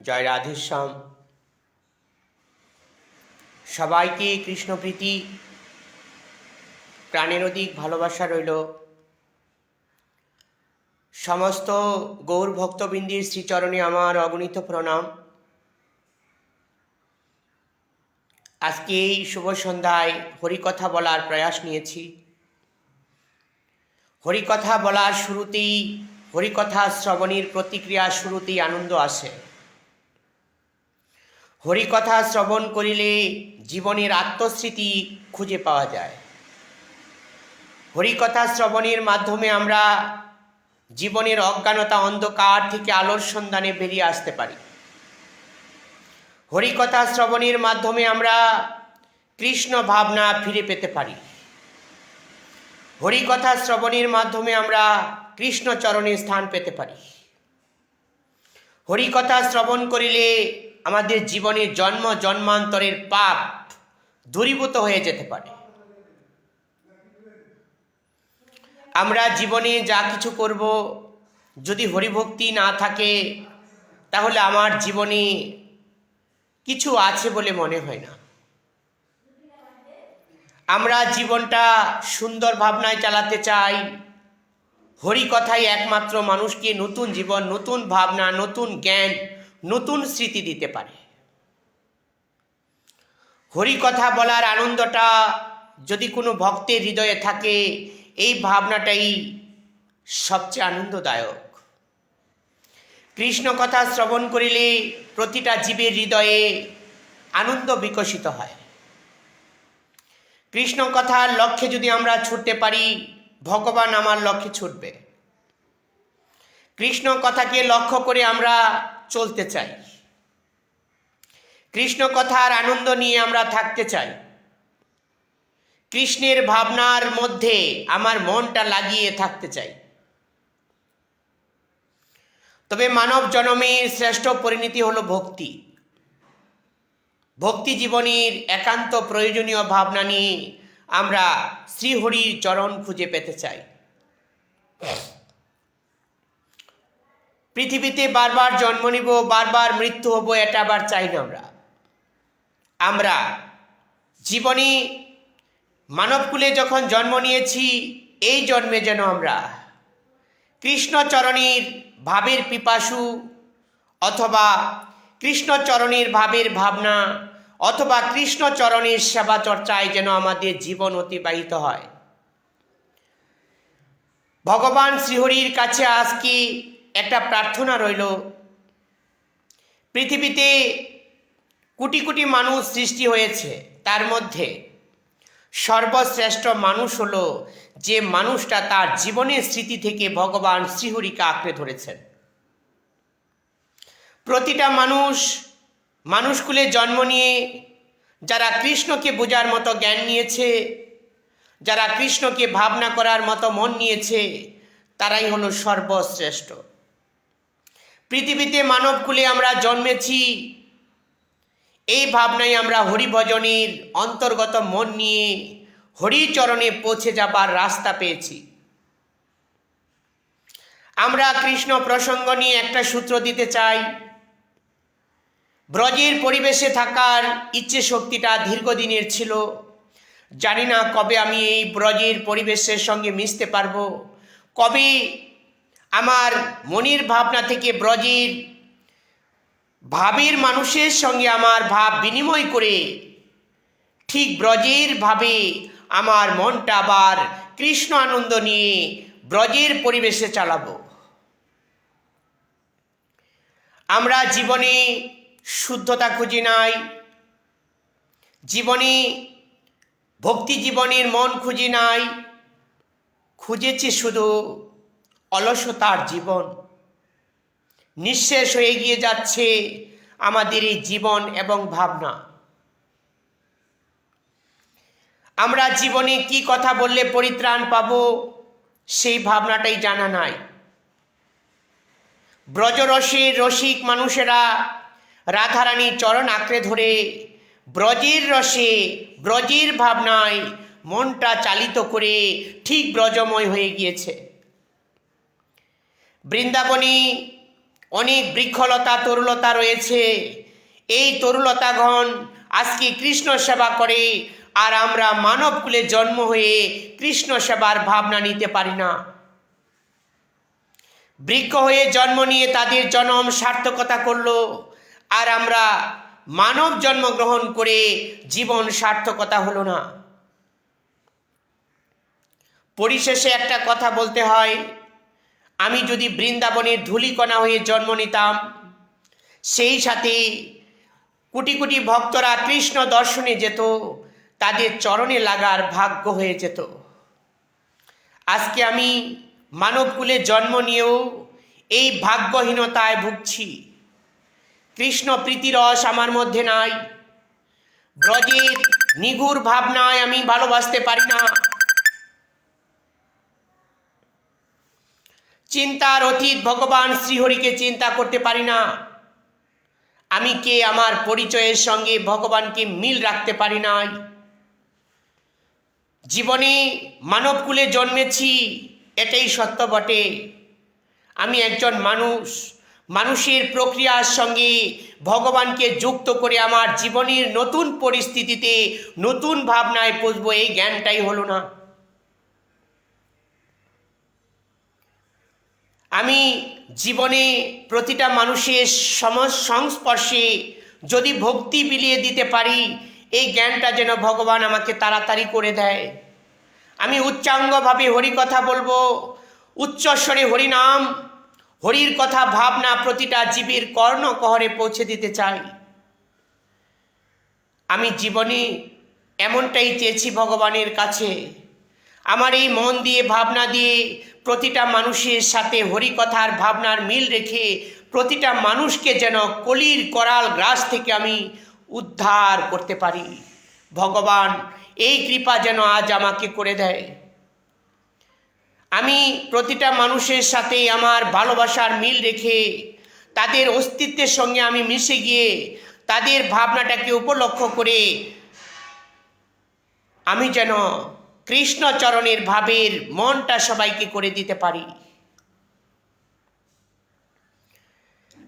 জয় রাধেশ্যাম সবাইকে কৃষ্ণপ্রীতি প্রাণের অধিক ভালোবাসা রইল। সমস্ত গৌর ভক্তবৃন্দির শ্রীচরণে আমার অগণিত প্রণাম। আজকে এই শুভ সন্ধ্যায় হরিকথা বলার প্রয়াস নিয়েছি। হরিকথা বলার শুরুতেই, হরিকথা শ্রবণের প্রতিক্রিয়া শুরুতেই আনন্দ আসে। হরিকথা শ্রবণ করিলে জীবনের আত্মস্মৃতি খুঁজে পাওয়া যায়। হরিকথা শ্রবণের মাধ্যমে আমরা জীবনের অজ্ঞানতা, অন্ধকার থেকে আলোর সন্ধানে বেরিয়ে আসতে পারি। হরিকথা শ্রবণের মাধ্যমে আমরা কৃষ্ণ ভাবনা ফিরে পেতে পারি। হরিকথা শ্রবণের মাধ্যমে আমরা কৃষ্ণ চরণে স্থান পেতে পারি। হরিকথা শ্রবণ করিলে আমাদের জীবনে জন্ম, জন্মান্তরের পাপ দূরীভূত হয়ে যেতে পারে। আমরা জীবনে যা কিছু করব, যদি হরিভক্তি না থাকে, তাহলে আমার জীবনে কিছু আছে বলে মনে হয় না। আমরা জীবনটা সুন্দর ভাবনায় চালাতে চাই। হরিকথাই একমাত্র মানুষকে নতুন জীবন, নতুন ভাবনা, নতুন জ্ঞান নতুন স্মৃতি দিতে পারে। হরিকথা বলার আনন্দটা যদি কোনো ভক্তের হৃদয়ে থাকে, এই ভাবনাটাই সবচেয়ে আনন্দদায়ক। কৃষ্ণ কথা শ্রবণ করিলে প্রতিটা জীবের হৃদয়ে আনন্দ বিকশিত হয়। কৃষ্ণ কথার লক্ষ্যে যদি আমরা ছুটতে পারি, ভগবান আমার লক্ষ্যে ছুটবে। কৃষ্ণ কথাকে লক্ষ্য করে আমরা চলতে চাই। কৃষ্ণ কথার আনন্দ নিয়ে আমরা থাকতে চাই। কৃষ্ণের ভাবনার মধ্যে আমার মনটা লাগিয়ে থাকতে চাই। তবে মানব জনমের শ্রেষ্ঠ পরিণতি হলো ভক্তি। ভক্তি জীবনের একান্ত প্রয়োজনীয় ভাবনা নিয়ে আমরা শ্রীহরির চরণ খুঁজে পেতে চাই। পৃথিবীতে বারবার জন্ম নিব, বারবার মৃত্যু হব, এটা আবার চাই না আমরা। আমরা জীবনে মানবকুলে যখন জন্ম নিয়েছি, এই জন্মে যেন আমরা কৃষ্ণচরণের ভাবের পিপাসু অথবা কৃষ্ণচরণের ভাবের ভাবনা অথবা কৃষ্ণচরণের সেবা চর্চায় যেন আমাদের জীবন অতিবাহিত হয়। ভগবান শ্রীহরির কাছে আজকে একটা প্রার্থনা রইল। পৃথিবীতে কোটি কোটি মানুষ সৃষ্টি হয়েছে, তার মধ্যে সর্বশ্রেষ্ঠ মানুষ হলো যে মানুষটা তার জীবনের স্মৃতি থেকে ভগবান শ্রীহরিকে আঁকড়ে ধরেছেন। প্রতিটা মানুষ মানুষকুলে জন্ম নিয়ে যারা কৃষ্ণকে বোঝার মতো জ্ঞান নিয়েছে, যারা কৃষ্ণকে ভাবনা করার মতো মন নিয়েছে, তারাই হলো সর্বশ্রেষ্ঠ। পৃথিবীতে মানবকুলে আমরা জন্মেছি। এই ভাবনায় আমরা হরিভজনের অন্তর্গত মন নিয়ে হরিচরণে পৌঁছে যাবার রাস্তা পেয়েছি। আমরা কৃষ্ণ প্রসঙ্গ নিয়ে একটা সূত্র দিতে চাই। ব্রজের পরিবেশে থাকার ইচ্ছে শক্তিটা দীর্ঘদিনের ছিল। জানি না কবে আমি এই ব্রজের পরিবেশের সঙ্গে মিশতে পারব। কবে আমার মনের ভাবনা থেকে ব্রজের ভাবের মানুষের সঙ্গে আমার ভাব বিনিময় করে ঠিক ব্রজের ভাবে আমার মনটা আবার কৃষ্ণ আনন্দ নিয়ে ব্রজের পরিবেশে চালাবো। আমরা জীবনে শুদ্ধতা খুঁজি নাই, জীবনে ভক্তি জীবনের মন খুঁজি নাই, খুঁজেছি শুধু অলসতার জীবন। নিঃশেষ হয়ে গিয়ে যাচ্ছে আমাদের এই জীবন এবং ভাবনা। আমরা জীবনে কি কথা বললে পরিত্রাণ পাব, সেই ভাবনাটাই জানা নাই। ব্রজরসের রসিক মানুষেরা রাধারানীর চরণ আঁকড়ে ধরে ব্রজের রসে, ব্রজের ভাবনায় মনটা চালিত করে ঠিক ব্রজময় হয়ে গিয়েছে। বৃন্দাবনী, অনেক বৃক্ষলতা, তরুলতা রয়েছে। এই তরুলতাগণ আজকে কৃষ্ণ সেবা করে আর আমরা মানব মানবকুলে জন্ম হয়ে কৃষ্ণ সেবার ভাবনা নিতে পারি না। বৃক্ষ হয়ে জন্ম নিয়ে তাদের জন্ম সার্থকতা করল আর আমরা মানব জন্মগ্রহণ করে জীবন সার্থকতা হলো না। পরিশেষে একটা কথা বলতে হয় আমি যদি বৃন্দাবনের ধুলিকণা হয়ে জন্ম নিতাম, সেই সাথে কোটি কোটি ভক্তরা কৃষ্ণ দর্শনে যেত, তাদের চরণে লাগার ভাগ্য হয়ে যেত। আজকে আমি মানবকুলে জন্ম নিয়েও এই ভাগ্যহীনতায় ভুগছি। কৃষ্ণ প্রীতিরস আমার মধ্যে নাই। ব্রজের নিগুর ভাবনায় আমি ভালোবাসতে পারি না। চিন্তার অতীত ভগবান শ্রীহরিকে চিন্তা করতে পারি না। আমি কে আমার পরিচয়ের সঙ্গে ভগবানকে মিল রাখতে পারি নাই। জীবনে মানবকুলে জন্মেছি, এটাই সত্য বটে। আমি একজন মানুষ, মানুষের প্রক্রিয়ার সঙ্গে ভগবানকে যুক্ত করে আমার জীবনের নতুন পরিস্থিতিতে নতুন ভাবনায় পৌঁছবো এই জ্ঞানটাই হলো না। আমি জীবনে প্রতিটা মানুষের সম সংস্পর্শে যদি ভক্তি বিলিয়ে দিতে পারি, এই জ্ঞানটা যেন ভগবান আমাকে তাড়াতাড়ি করে দেয়। আমি উচ্চাঙ্গভাবে হরি কথা বলব, উচ্চস্বরে হরিনাম, হরির কথা ভাবনা প্রতিটা জীবের কর্ণকহরে পৌঁছে দিতে চাই। আমি জীবনে এমনটাই চেয়েছি ভগবানের কাছে। আমার এই মন দিয়ে, ভাবনা দিয়ে প্রতিটা মানুষের সাথে হরিকথার ভাবনার মিল রেখে প্রতিটা মানুষকে যেন কলির করাল গ্রাস থেকে আমি উদ্ধার করতে পারি। ভগবান, এই কৃপা যেন আজ আমাকে করে দেয়। আমি প্রতিটা মানুষের সাথে আমার ভালোবাসার মিল রেখে তাদের অস্তিত্বের সঙ্গে আমি মিশে গিয়ে তাদের ভাবনাটাকে উপলক্ষ করে আমি যেন কৃষ্ণচরণের ভাবের মনটা সবাইকে করে দিতে পারি।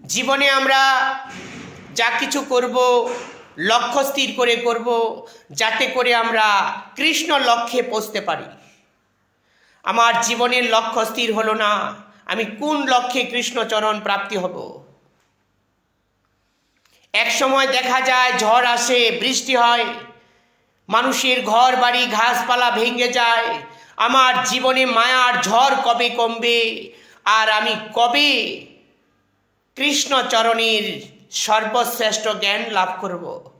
জীবনে আমরা যা কিছু করব, লক্ষ্য স্থির করে করব, যাতে করে আমরা কৃষ্ণ লক্ষ্যে পৌঁছতে পারি। আমার জীবনের লক্ষ্য স্থির হলো না, আমি কোন লক্ষ্যে কৃষ্ণচরণ প্রাপ্তি হব? এক সময় দেখা যায় ঝড় আসে, বৃষ্টি হয় মানুষের ঘর, বাড়ি, ঘাসপালা ভেঙে যায়। আমার জীবনে মায়ার ঝড় কবে কমবে? আর আমি কবে কৃষ্ণচরণের সর্বশ্রেষ্ঠ জ্ঞান লাভ করব?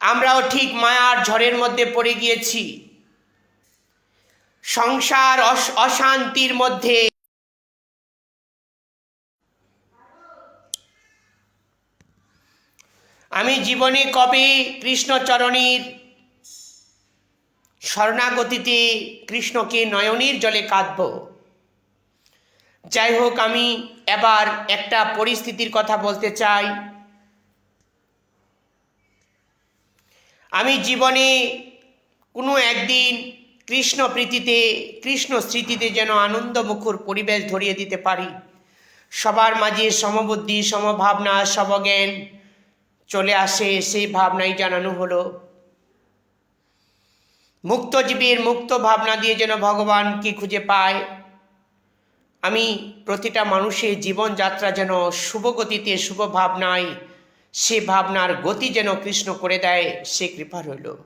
আমরাও ঠিক মায়ার ঝড়ের মধ্যে পড়ে গিয়েছি। সংসার অশ- অশান্তির মধ্যে আমি জীবনে কবে কৃষ্ণচরণের শরণাগতিতে কৃষ্ণকে নয়নের জলে কাঁদব। যাই হোক, আমি এবার একটা পরিস্থিতির কথা বলতে চাই। আমি জীবনে কোনো একদিন কৃষ্ণ প্রীতিতে, কৃষ্ণ স্মৃতিতে যেন আনন্দমুখর পরিবেশ ধরিয়ে দিতে পারি। সবার মাঝে সমবুদ্ধি, সমভাবনা সমজ্ঞান চলে আসে, সেই ভাবনাই জানানো হলো। মুক্তজীবীর মুক্ত ভাবনা দিয়ে যেন ভগবান কি খুঁজে পায়। আমি প্রতিটা মানুষের জীবনযাত্রা যেন শুভ গতিতে, শুভ ভাবনায়, সে ভাবনার গতি যেন কৃষ্ণ করে দেয়, সে কৃপা রইল।